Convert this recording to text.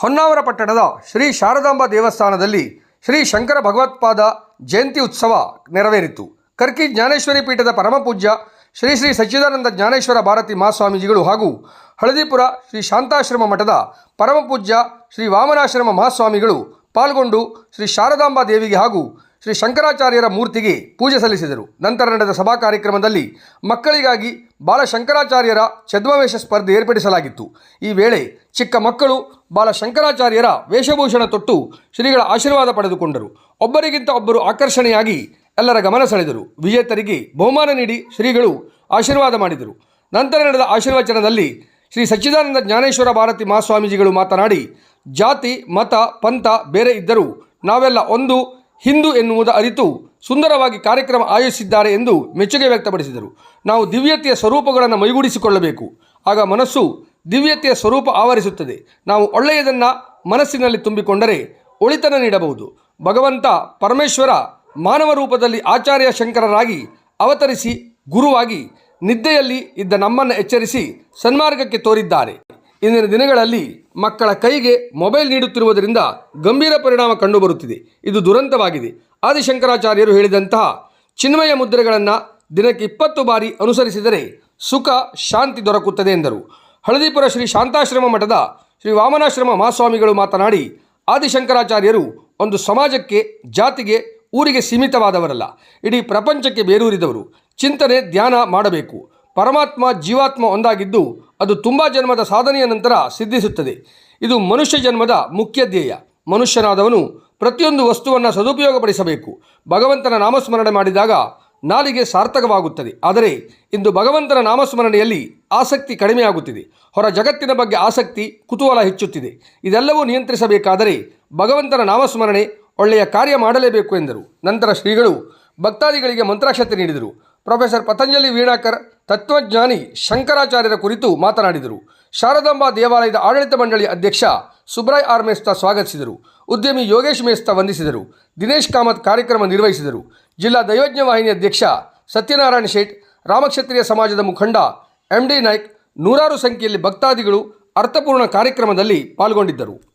ಹೊನ್ನಾವರ ಪಟ್ಟಣದ ಶ್ರೀ ಶಾರದಾಂಬ ದೇವಸ್ಥಾನದಲ್ಲಿ ಶ್ರೀ ಶಂಕರ ಭಗವತ್ಪಾದ ಜಯಂತಿ ಉತ್ಸವ ನೆರವೇರಿತು. ಕರ್ಕಿ ಜ್ಞಾನೇಶ್ವರಿ ಪೀಠದ ಪರಮಪೂಜ್ಯ ಶ್ರೀ ಶ್ರೀ ಸಚ್ಚಿದಾನಂದ ಜ್ಞಾನೇಶ್ವರ ಭಾರತಿ ಮಹಾಸ್ವಾಮೀಜಿಗಳು ಹಾಗೂ ಹಳದಿಪುರ ಶ್ರೀ ಶಾಂತಾಶ್ರಮ ಮಠದ ಪರಮಪೂಜ್ಯ ಶ್ರೀ ವಾಮನಾಶ್ರಮ ಮಹಾಸ್ವಾಮಿಗಳು ಪಾಲ್ಗೊಂಡು ಶ್ರೀ ಶಾರದಾಂಬಾ ದೇವಿಗೆ ಹಾಗೂ ಶ್ರೀ ಶಂಕರಾಚಾರ್ಯರ ಮೂರ್ತಿಗೆ ಪೂಜೆ ಸಲ್ಲಿಸಿದರು. ನಂತರ ನಡೆದ ಸಭಾ ಕಾರ್ಯಕ್ರಮದಲ್ಲಿ ಮಕ್ಕಳಿಗಾಗಿ ಬಾಲ ಶಂಕರಾಚಾರ್ಯರ ಛದ್ಮವೇಷ ಸ್ಪರ್ಧೆ ಏರ್ಪಡಿಸಲಾಗಿತ್ತು. ಈ ವೇಳೆ ಚಿಕ್ಕ ಮಕ್ಕಳು ಬಾಲ ಶಂಕರಾಚಾರ್ಯರ ವೇಷಭೂಷಣ ತೊಟ್ಟು ಶ್ರೀಗಳ ಆಶೀರ್ವಾದ ಪಡೆದುಕೊಂಡರು. ಒಬ್ಬರಿಗಿಂತ ಒಬ್ಬರು ಆಕರ್ಷಣೆಯಾಗಿ ಎಲ್ಲರ ಗಮನ ಸೆಳೆದರು. ವಿಜೇತರಿಗೆ ಬಹುಮಾನ ನೀಡಿ ಶ್ರೀಗಳು ಆಶೀರ್ವಾದ ಮಾಡಿದರು. ನಂತರ ನಡೆದ ಆಶೀರ್ವಚನದಲ್ಲಿ ಶ್ರೀ ಸಚ್ಚಿದಾನಂದ ಜ್ಞಾನೇಶ್ವರ ಭಾರತಿ ಮಹಾಸ್ವಾಮೀಜಿಗಳು ಮಾತನಾಡಿ, ಜಾತಿ, ಮತ, ಪಂಥ ಬೇರೆ ಇದ್ದರೂ ನಾವೆಲ್ಲ ಒಂದು ಹಿಂದೂ ಎನ್ನುವುದ ಅರಿತು ಸುಂದರವಾಗಿ ಕಾರ್ಯಕ್ರಮ ಆಯೋಜಿಸಿದ್ದಾರೆ ಎಂದು ಮೆಚ್ಚುಗೆ ವ್ಯಕ್ತಪಡಿಸಿದರು. ನಾವು ದಿವ್ಯತೆಯ ಸ್ವರೂಪಗಳನ್ನು ಮೈಗೂಡಿಸಿಕೊಳ್ಳಬೇಕು. ಆಗ ಮನಸ್ಸು ದಿವ್ಯತೆಯ ಸ್ವರೂಪ ಆವರಿಸುತ್ತದೆ. ನಾವು ಒಳ್ಳೆಯದನ್ನು ಮನಸ್ಸಿನಲ್ಲಿ ತುಂಬಿಕೊಂಡರೆ ಒಳಿತನ ನೀಡಬಹುದು. ಭಗವಂತ ಪರಮೇಶ್ವರ ಮಾನವ ರೂಪದಲ್ಲಿ ಆಚಾರ್ಯ ಶಂಕರರಾಗಿ ಅವತರಿಸಿ ಗುರುವಾಗಿ ನಿದ್ದೆಯಲ್ಲಿ ಇದ್ದ ನಮ್ಮನ್ನು ಎಚ್ಚರಿಸಿ ಸನ್ಮಾರ್ಗಕ್ಕೆ ತೋರಿದ್ದಾರೆ. ಇಂದಿನ ದಿನಗಳಲ್ಲಿ ಮಕ್ಕಳ ಕೈಗೆ ಮೊಬೈಲ್ ನೀಡುತ್ತಿರುವುದರಿಂದ ಗಂಭೀರ ಪರಿಣಾಮ ಕಂಡುಬರುತ್ತಿದೆ. ಇದು ದುರಂತವಾಗಿದೆ. ಆದಿಶಂಕರಾಚಾರ್ಯರು ಹೇಳಿದಂತಹ ಚಿನ್ಮಯ ಮುದ್ರೆಗಳನ್ನು ದಿನಕ್ಕೆ ಇಪ್ಪತ್ತು ಬಾರಿ ಅನುಸರಿಸಿದರೆ ಸುಖ, ಶಾಂತಿ ದೊರಕುತ್ತದೆ ಎಂದರು. ಹಳದಿಪುರ ಶ್ರೀ ಶಾಂತಾಶ್ರಮ ಮಠದ ಶ್ರೀ ವಾಮನಾಶ್ರಮ ಮಹಾಸ್ವಾಮಿಗಳು ಮಾತನಾಡಿ, ಆದಿಶಂಕರಾಚಾರ್ಯರು ಒಂದು ಸಮಾಜಕ್ಕೆ, ಜಾತಿಗೆ, ಊರಿಗೆ ಸೀಮಿತವಾದವರಲ್ಲ. ಇಡೀ ಪ್ರಪಂಚಕ್ಕೆ ಬೇರೂರಿದವರು. ಚಿಂತನೆ, ಧ್ಯಾನ ಮಾಡಬೇಕು. ಪರಮಾತ್ಮ, ಜೀವಾತ್ಮ ಒಂದಾಗಿದ್ದು ಅದು ತುಂಬ ಜನ್ಮದ ಸಾಧನೆಯ ನಂತರ ಸಿದ್ಧಿಸುತ್ತದೆ. ಇದು ಮನುಷ್ಯ ಜನ್ಮದ ಮುಖ್ಯ ಧ್ಯೇಯ. ಮನುಷ್ಯನಾದವನು ಪ್ರತಿಯೊಂದು ವಸ್ತುವನ್ನು ಸದುಪಯೋಗಪಡಿಸಬೇಕು. ಭಗವಂತನ ನಾಮಸ್ಮರಣೆ ಮಾಡಿದಾಗ ನಾಲಿಗೆ ಸಾರ್ಥಕವಾಗುತ್ತದೆ. ಆದರೆ ಇಂದು ಭಗವಂತನ ನಾಮಸ್ಮರಣೆಯಲ್ಲಿ ಆಸಕ್ತಿ ಕಡಿಮೆಯಾಗುತ್ತಿದೆ ಹೊರ ಜಗತ್ತಿನ ಬಗ್ಗೆ ಆಸಕ್ತಿ, ಕುತೂಹಲ ಹೆಚ್ಚುತ್ತಿದೆ. ಇದೆಲ್ಲವೂ ನಿಯಂತ್ರಿಸಬೇಕಾದರೆ ಭಗವಂತನ ನಾಮಸ್ಮರಣೆ ಒಳ್ಳೆಯ ಕಾರ್ಯ ಮಾಡಲೇಬೇಕು ಎಂದರು. ನಂತರ ಶ್ರೀಗಳು ಭಕ್ತಾದಿಗಳಿಗೆ ಮಂತ್ರಾಕ್ಷತೆ ನೀಡಿದರು. ಪ್ರೊಫೆಸರ್ ಪತಂಜಲಿ ವೀಣಾಕರ್ ತತ್ವಜ್ಞಾನಿ ಶಂಕರಾಚಾರ್ಯರ ಕುರಿತು ಮಾತನಾಡಿದರು. ಶಾರದಾಂಬಾ ದೇವಾಲಯದ ಆಡಳಿತ ಮಂಡಳಿ ಅಧ್ಯಕ್ಷ ಸುಬ್ರಾಯ್ ಆರ್ ಮೇಸ್ತಾ ಸ್ವಾಗತಿಸಿದರು. ಉದ್ಯಮಿ ಯೋಗೇಶ್ ಮೇಸ್ತಾ ವಂದಿಸಿದರು. ದಿನೇಶ್ ಕಾಮತ್ ಕಾರ್ಯಕ್ರಮ ನಿರ್ವಹಿಸಿದರು. ಜಿಲ್ಲಾ ದೈವಜ್ಞ ವಾಹಿನಿ ಅಧ್ಯಕ್ಷ ಸತ್ಯನಾರಾಯಣ ಶೇಟ್, ರಾಮಕ್ಷತ್ರಿಯ ಸಮಾಜದ ಮುಖಂಡ ಎಂ ಡಿ ನಾಯ್ಕ್, ನೂರಾರು ಸಂಖ್ಯೆಯಲ್ಲಿ ಭಕ್ತಾದಿಗಳು ಅರ್ಥಪೂರ್ಣ ಕಾರ್ಯಕ್ರಮದಲ್ಲಿ ಪಾಲ್ಗೊಂಡಿದ್ದರು.